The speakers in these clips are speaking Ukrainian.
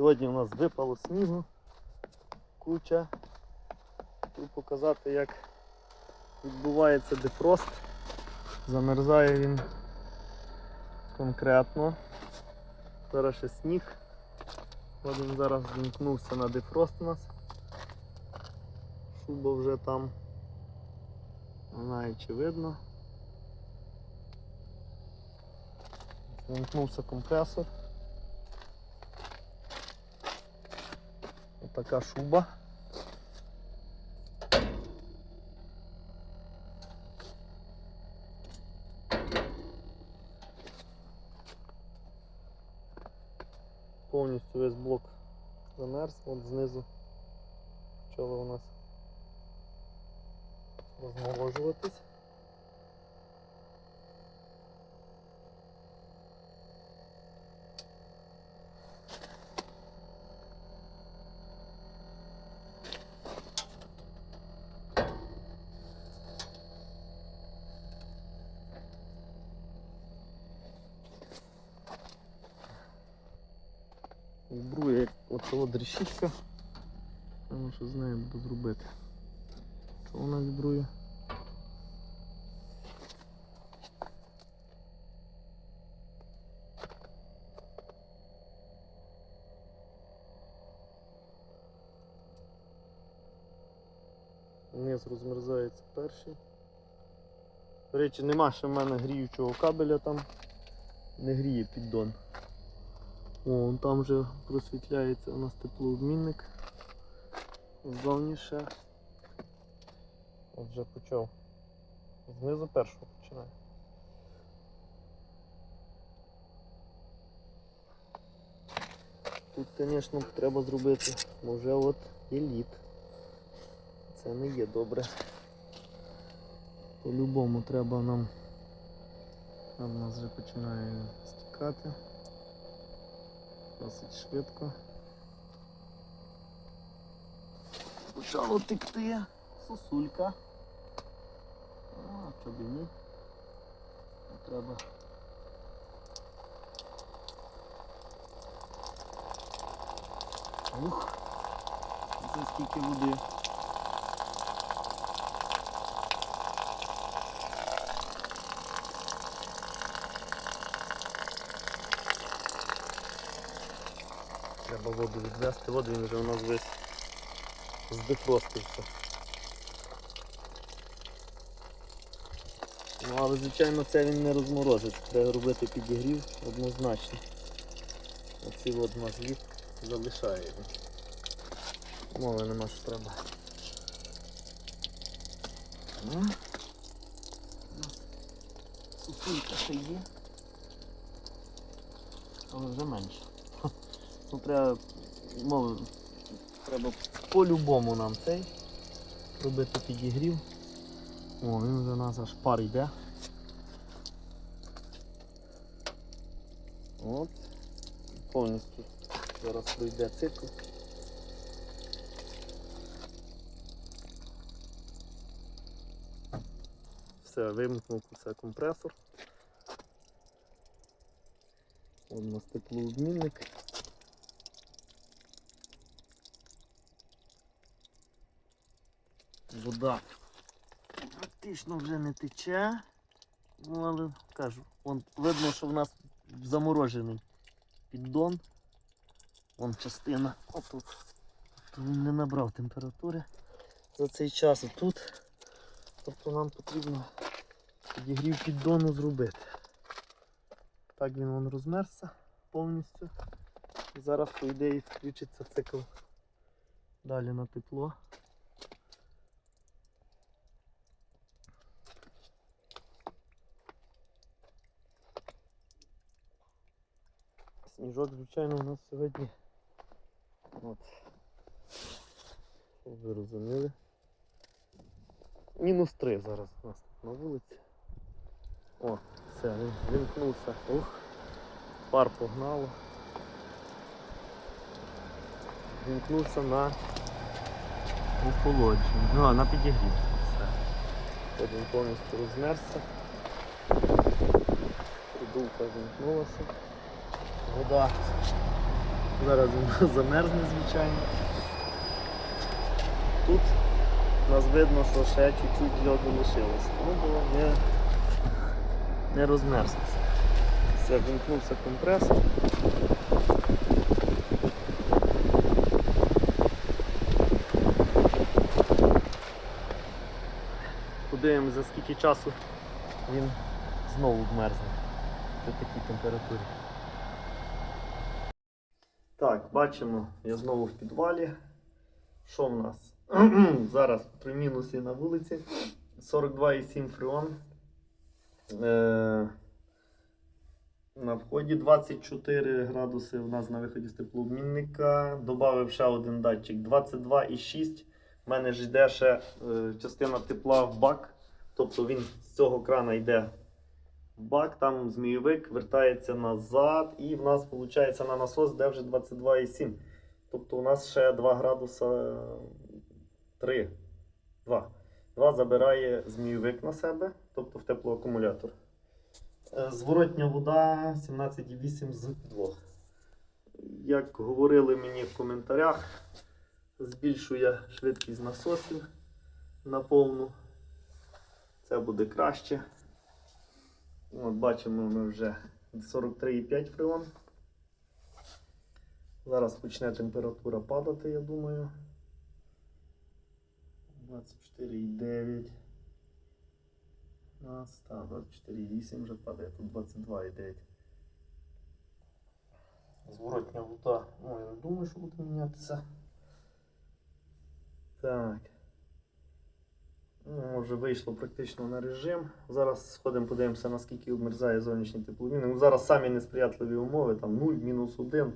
Сьогодні у нас випало снігу, куча. Хочу показати, як відбувається дефрост. Замерзає він конкретно. Зараз ще сніг. От він зараз вімкнувся на дефрост у нас. Шуба вже там. Не знаю, чи видно. Вімкнувся компресор. Отака шуба. Повністю весь блок замерз, от знизу почало у нас розморожуватись. От решітка. Тому що з нею буду зробити. Що вона вібрує? Низ розмерзається перший. До речі, нема ще в мене гріючого кабеля там. Не гріє піддон. О, там вже просвітляється у нас теплообмінник. Ззовні ще. От вже почав. Знизу першого починає. Тут, звісно, треба зробити, бо вже от є лід. Це не є добре. По-любому треба нам. Там у нас вже починає стікати досить швидко. Почало текти сосулька. А, чоби ні. Не треба. Ух, це скільки води. Треба воду відвести, воду він вже у нас весь здефростився. Ну, але звичайно це він не розморозить. Треба робити підігрів однозначно. Оці от у нас лід залишає його. Мови нема що треба. Ну, у ще є. Але вже менше. Ну треба, мови, треба по-любому нам цей робити підігрів. О, він вже у нас аж пар йде. От. Повністю зараз пройде цикл. Все, вимкнув все компресор. От у нас теплообмінник. Вода практично вже не тече. Ну, але кажу, вон, видно, що в нас заморожений піддон. Вон частина отут. То він не набрав температури за цей час отут. Тобто нам потрібно підігрів піддону зробити. Так він вон розмерзся повністю. І зараз, по ідеї, включиться цикл далі на тепло. Сніжок, звичайно, у нас сьогодні. От. Ви розуміли. Мінус 3 зараз у нас тут на вулиці. О, все, він вимкнувся. Ух, пар погнало. Вимкнувся на охолодження. Ну, а на підігрів. Все. От він повністю розмерзся. Придувка вимкнулася. Вода Зараз замерзне, звичайно. Тут нас видно, що ще чуть-чуть льоду лишилося. Ну, бо не, не розмерзнеться. Все, вимкнувся компресор. Подивимось, за скільки часу він знову вмерзне при такій температурі. Так, бачимо, я знову в підвалі. Що в нас? Зараз при мінусі на вулиці. 42,7 фреон. Е, на вході 24 градуси у нас на виході з теплообмінника. Добавив ще один датчик 22,6. У мене ж йде ще е, частина тепла в бак. Тобто він з цього крана йде бак, там змійовик вертається назад, і в нас виходить на насос, де вже 22,7. Тобто у нас ще 2 градуса 3. 2. 2 забирає змійовик на себе, тобто в теплоакумулятор. Е, Зворотня вода 17,8 з підлог. Як говорили мені в коментарях, збільшує швидкість насосів на повну. Це буде краще. От бачимо ми вже 43,5 фреон. Зараз почне температура падати, я думаю. 24,9. У нас, так, 24,8 вже падає, тут 22,9. Зворотня вода. Ну, я не думаю, що буде мінятися. Так. Ну, вже вийшло практично на режим. Зараз сходимо, подивимося, наскільки обмерзає зовнішній тепловін. Ну, зараз самі несприятливі умови, там 0, мінус 1.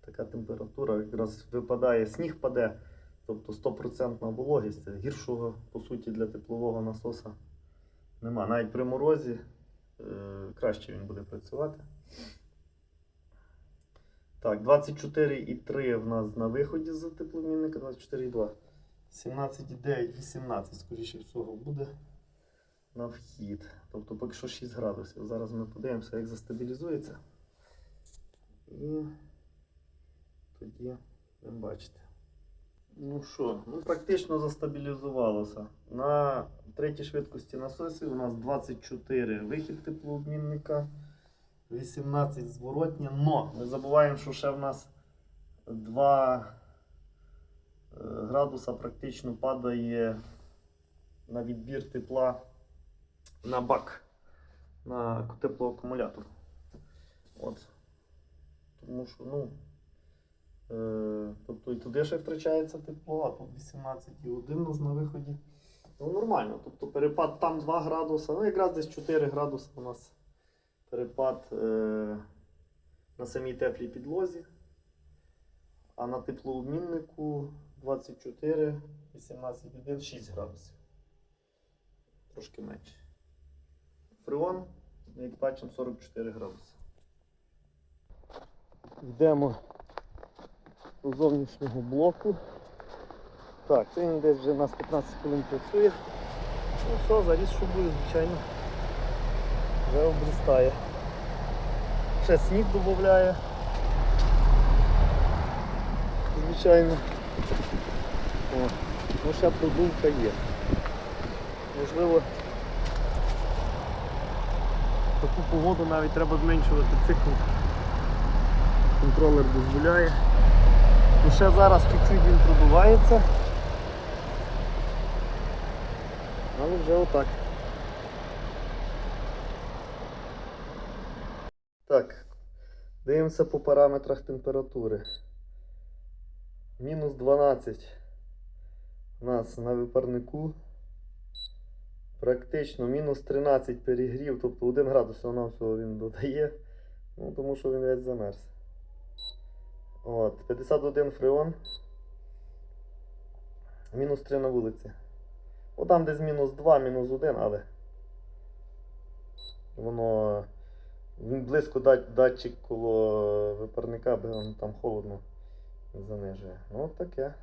Така температура, якраз випадає, сніг паде, тобто 100% вологість. Гіршого, по суті, для теплового насоса нема. Навіть при морозі е, краще він буде працювати. Так, 24,3 в нас на виході з тепломінника, 24,2. 17,9, 18, скоріше всього, буде на вхід. Тобто поки що 6 градусів. Зараз ми подивимося, як застабілізується. І тоді будемо бачити. Ну що, ну практично застабілізувалося. На третій швидкості насосів у нас 24 вихід теплообмінника, 18 зворотня. Но не забуваємо, що ще в нас 2 градуса практично падає на відбір тепла на бак, на теплоакумулятор. От. Тому що, ну, е, тобто і туди ще втрачається тепло, а тут 18,1 у нас на виході. Ну, нормально. Тобто перепад там 2 градуса, ну якраз десь 4 градуси у нас перепад е, на самій теплій підлозі. А на теплообміннику 24, 18,1, 6 градусів. Трошки менше. Фреон, як бачимо, 44 градуси. Йдемо до зовнішнього блоку. Так, він десь вже у нас 15 хвилин працює. Ну все, заріз шубою, звичайно, вже обростає. Ще сніг додає. Звичайно. О, ну ще продувка є. Можливо, таку погоду навіть треба зменшувати цикл. Контролер дозволяє. Ну ще зараз чуть-чуть він продувається. Але вже отак. Так, дивимося по параметрах температури. Мінус 12 у нас на випарнику. Практично мінус 13 перегрів, тобто 1 градус на всього він додає, ну, тому що він весь замерз. От, 51 фреон. Мінус 3 на вулиці. О, там десь мінус 2, мінус 1, але воно він близько дат- датчик коло випарника, бо там холодно занижує. Ну от таке.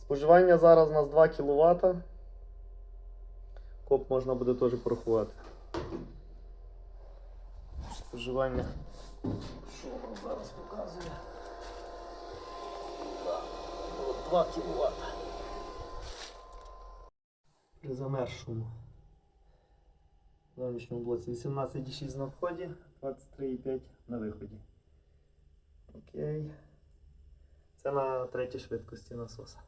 Споживання зараз у нас 2 кВт. Коп можна буде теж порахувати. Споживання. Що воно зараз показує? Да. 2 кВт. При замершому зовнішньому блоці 18,6 на вході, 23,5 на виході. Окей. Це на третій швидкості насоса.